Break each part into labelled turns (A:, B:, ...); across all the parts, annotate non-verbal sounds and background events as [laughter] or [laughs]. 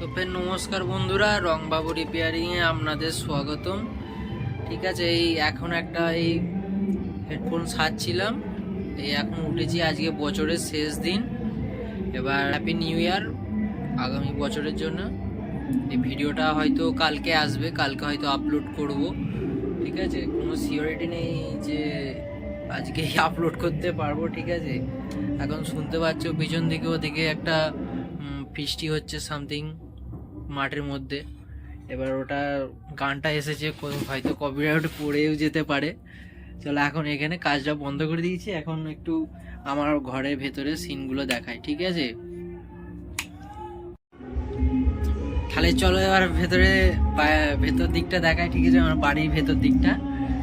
A: তো ফের নমস্কার বন্ধুরা রংবাবু রিপেয়ারিংয়ে আপনাদের স্বাগতম। ঠিক আছে, এই এখন একটা এই হেডফোন সাজছিলাম এই এখন উঠেছি আজকে বছরের শেষ দিন। এবার হ্যাপি নিউ ইয়ার আগামী বছরের জন্য। এই ভিডিওটা হয়তো কালকে আসবে, কালকে হয়তো আপলোড করব। ঠিক আছে, কোনো সিওরিটি নেই যে আজকেই [laughs] আপলোড করতে পারব, ঠিক আছে। এখন শুনতে পাচ্ছ, পিছন দিকে ওদিকে একটা বৃষ্টি হচ্ছে সামথিং মাঠের মধ্যে। এবার ওটা গানটা এসেছে হয়তো কপিরাইট পড়েও যেতে পারে। চলো এখন এখানে কাজটা বন্ধ করে দিয়েছি। এখন একটু আমার ঘরের ভেতরে সিনগুলো দেখায় ঠিক আছে? তাহলে চলো এবার ভেতরে ভেতর দিকটা দেখায় ঠিক আছে? আমার বাড়ির ভেতর দিকটা।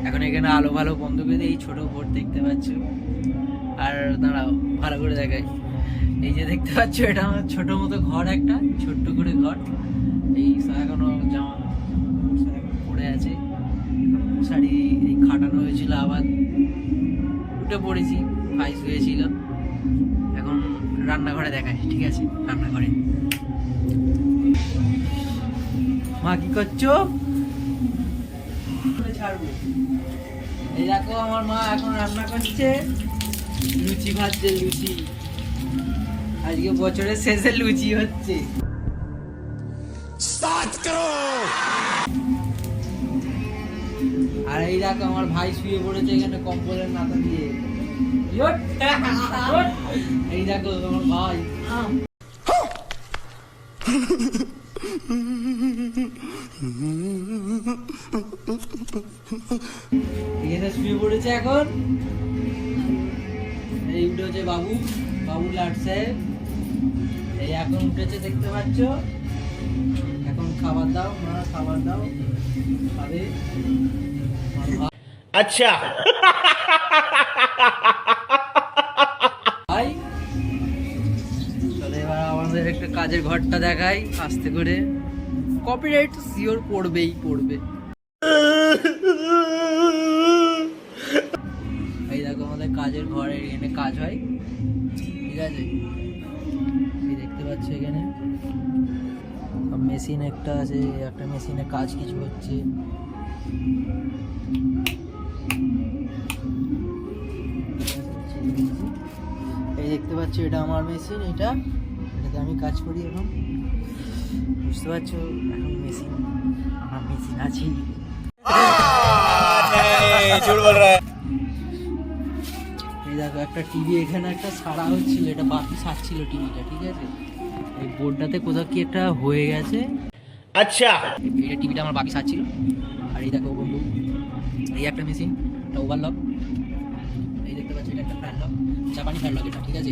A: এখন এখানে আলো ভালো বন্ধ করে এই ছোট বোর্ড দেখতে পাচ্ছ। আর দাঁড়াও, ভালো করে দেখায় এই যে দেখতে পাচ্ছ, এটা আমার ছোটো মতো ঘর একটা, ছোট্ট করে ঘর। এই সা- এখনও জামা পড়ে আছে। মশারি এই খাটানো হয়েছিল আবার উঠে পড়েছি ভাই শুয়েছিল এখন রান্নাঘরে দেখাই ঠিক আছে? রান্নাঘরে। মা, কি করছ? ছাড়বো এই দেখো, আমার মা এখন রান্না করছে। লুচি ভাজছে, লুচি। আজকে বছরের শেষে লুচি হচ্ছে। আর এই দেখো আমার ভাই শুয়ে পড়েছে এখানে কম্বলের নাতা দিয়ে! এই দেখো আমার ভাই। এখানে শুয়ে পড়েছে এখন। এই উঠেছে বাবু বাবু। লাট সাহেব এই এখন উঠেছে, দেখতে পাচ্ছ? এখন খাবার দাও, মা, খাবার দাও। খাবে। আচ্ছা। তাহলে এবার আমাদের একটা কাজের ঘরটা দেখাই, আস্তে করে। কপিরাইট সিওর পড়বেই, পড়বে। এই দেখো আমাদের কাজের ঘরের এখানে কাজ হয়। ঠিক আছে? দেখতে পাচ্ছ এখানে। মেশিন একটা আছে, একটা মেশিনে কাজ কিছু হচ্ছে। পাচ্ছ এটা আমার মেশিন এটা এটাতে আমি কাজ করি এখন। বুঝতে পারছ? এখন মেশিন আমার মেশিন আছি এই দেখো একটা টিভি এখানে একটা হচ্ছিল এটা বাতি সারছিল টিভিটা ঠিক আছে? এই বোর্ডটাতে কোথাও কি একটা হয়ে গেছে?
B: আচ্ছা।
A: এটা টিভিটা আমার আর এই দেখো এই একটা মেশিন ওভারলক একটা ফ্যান জাপানি ফ্যান লক এটা, ঠিক আছে?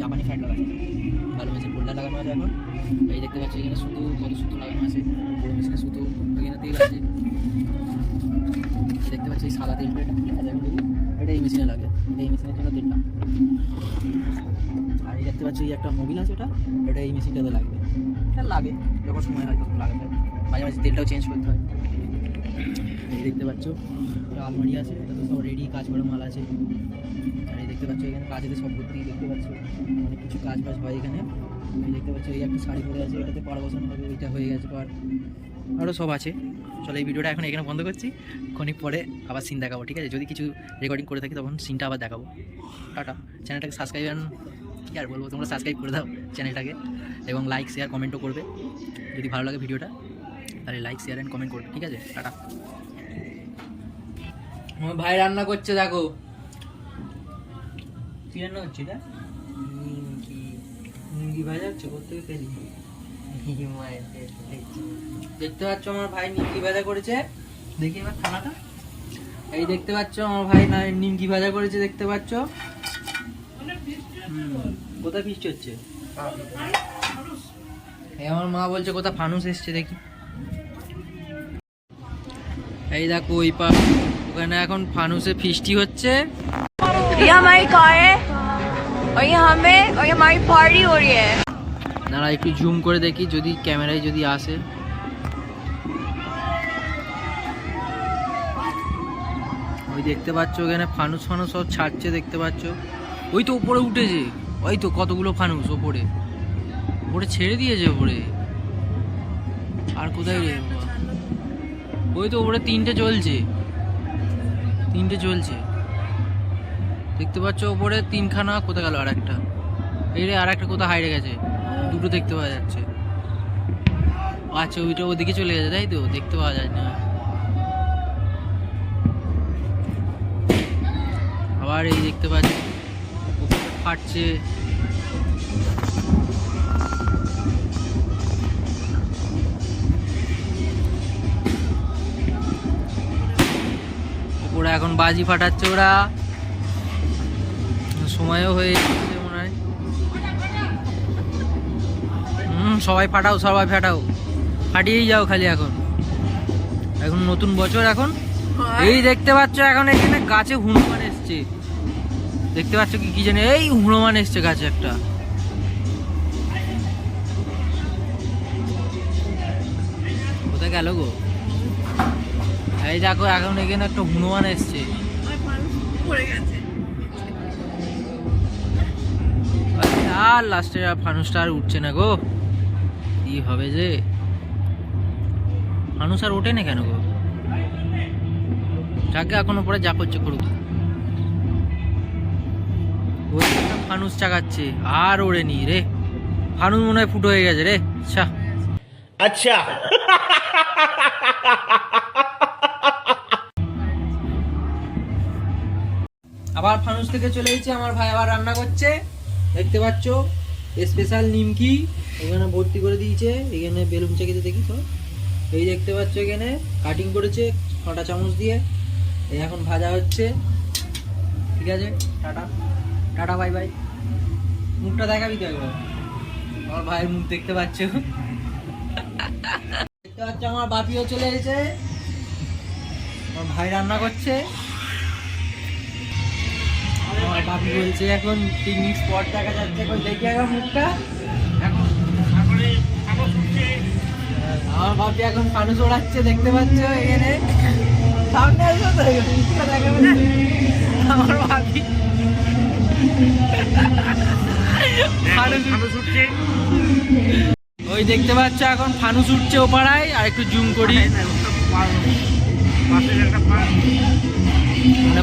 A: জাপানি ফ্যান লক ভালো মেশিন বোল্ডার লাগানো আছে এখন। এই দেখতে পাচ্ছি এখানে সুতো, কত সুতো লাগানো আছে। বড় মেশিনে সুতো এখানে তেল আছে। দেখতে পাচ্ছি এই সাদা তেলটা এটা এটা এই মেশিনে লাগে। এই মেশিনের জন্য তেলটা। আর এই দেখতে পাচ্ছি এই একটা মোবিল আছে এটা এটা এই মেশিনটাতে লাগবে। এটা লাগে, যখন সময় হয় তখন হয়। মাঝে মাঝে তেলটাও চেঞ্জ করতে হয়। এই দেখতে পাচ্ছ। আলমারি আছে, এটা তো সব রেডি কাজ করা মাল আছে। আর এই দেখতে পাচ্ছ এখানে কাজেতে সব ভর্তি, দেখতে পাচ্ছ? অনেক কিছু কাজ বাজ হয় এখানে। দেখতে পাচ্ছ, এই একটা শাড়ি পরে আছে, এটাতে পাড়া বসানো হবে, ওইটা হয়ে গেছে পার আরও সব আছে। চলো এই ভিডিওটা এখন এখানে বন্ধ করছি। ক্ষণিক পরে আবার সিন দেখাবো, ঠিক আছে? যদি কিছু রেকর্ডিং করে থাকি, তখন সিনটা আবার দেখাবো। টাটা। চ্যানেলটাকে সাবস্ক্রাইব কি আর বলব, তোমরা সাবস্ক্রাইব করে দাও চ্যানেলটাকে। এবং লাইক শেয়ার কমেন্টও করবে। যদি ভালো লাগে ভিডিওটা, তাহলে লাইক শেয়ার অ্যান্ড কমেন্ট করবে, ঠিক আছে? টাটা। আমার ভাই রান্না করছে দেখো। কি রান্না হচ্ছে এটা? নিমকি। নিমকি ভাজা হচ্ছে কোথেকে পেলি দেখতে পাচ্ছ আমার ভাই নিমকি ভাজা করেছে। দেখি এবার খানাটা এই দেখতে পাচ্ছ আমার ভাই নিমকি ভাজা করেছে দেখতে পাচ্ছ? কোথায় ফিস্ট হচ্ছে? এই আমার মা বলছে কোথায় ফানুস এসছে দেখি। এই দেখো ওই পা ওখানে এখন ফানুসে ফিস্টি হচ্ছে। দাঁড়া একটু জুম করে দেখি যদি ক্যামেরায় যদি আসে। ওই দেখতে পাচ্ছ ওখানে ফানুস ফানুস সব ছাড়ছে দেখতে পাচ্ছ। ওই তো উপরে উঠেছে। ওই তো কতগুলো ফানুস ওপরে। ওপরে ছেড়ে দিয়েছে ওপরে। আর কোথায় রে ওই তো ওপরে তিনটে চলছে। তিনটে চলছে। দেখতে পাচ্ছ ওপরে তিনখানা কোথায় গেল আর একটা এই রে আর একটা কোথায় হাইড়ে গেছে। দুটো দেখতে পাওয়া যাচ্ছে। আচ্ছা ওইটা ওদিকে চলে গেছে, তাই তো? দেখতে পাওয়া যায় না। আবার এই দেখতে পাচ্ছি ফাটছে। এখন বাজি ফাটাচ্ছে ওরা। সময়ও হয়ে এসেছে মনে হয়। হুম সবাই ফাটাও সবাই ফাটাও। ফাটিয়েই যাও খালি এখন। এখন নতুন বছর এখন। এই দেখতে পাচ্ছ এখন এখানে গাছে হনুমান এসছে। দেখতে পাচ্ছ কি কি জানি এই হনুমান এসছে গাছে একটা। কোথায় গেল গো? এই দেখো এখন এখানে একটা হনুমান এসছে। আর লাস্টে ফানুসটা আর উঠছে না গো। কি হবে যে? ফানুস আর ওঠে না কেন গো? যাকে এখনও পরে যা করছে করুক। ফানুস চাকাচ্ছে আর ওড়েনি রে। ফানুস মনে হয় ফুটো হয়ে গেছে রে। আচ্ছা আচ্ছা। [laughs] থেকে চলে এসেছে, আমার ভাই আবার রান্না করছে। দেখতে পাচ্ছ স্পেশাল নিমকি, এখানে ভর্তি করে দিয়েছে। এখানে বেলুন চাকিতে দেখি তো। এই দেখতে পাচ্ছ এখানে কাটিং করেছে ছটা চামচ দিয়ে। এই এখন ভাজা হচ্ছে। ঠিক আছে, টাটা। টাটা বাই বাই মুখটা দেখাবি তো একবার। আমার ভাইয়ের মুখ দেখতে পাচ্ছ। দেখতে পাচ্ছ, আমার বাপিও চলে এসেছে। আমার ভাই রান্না করছে। আমার বলছে এখন পিকনিক স্পট দেখা যাচ্ছে কই দেখি এখন মুখটা আমার বাপি এখন ফানুস ওড়াচ্ছে দেখতে পাচ্ছ এখানে? সামনে আসো তো দেখাবে না। আমার বাপি ওই দেখতে পাচ্ছ এখন ফানুস উঠছে ও পাড়ায় আর একটু জুম করি।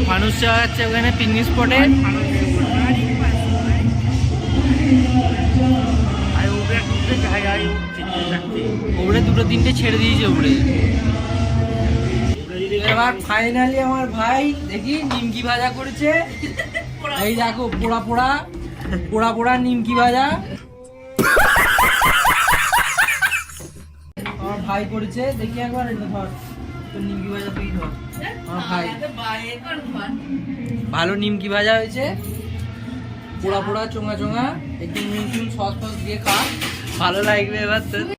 A: মানে ফানুস চালাচ্ছে ওখানে পিকনিক স্পটে ওপরে দুটো তিনটে ছেড়ে দিয়েছে ওপরে এবার ফাইনালি আমার ভাই দেখি নিমকি ভাজা করেছে। এই দেখো পোড়া পোড়া পোড়া পোড়া নিমকি ভাজা। আমার ভাই করেছে দেখি একবার এটা ধর তোর নিমকি ভাজা তুই ধর। ভালো নিমকি ভাজা হয়েছে। পোড়া পোড়া, চোঙা চোঙা। একটু নুন সস ফস দিয়ে খা। ভালো লাগবে এবার তো।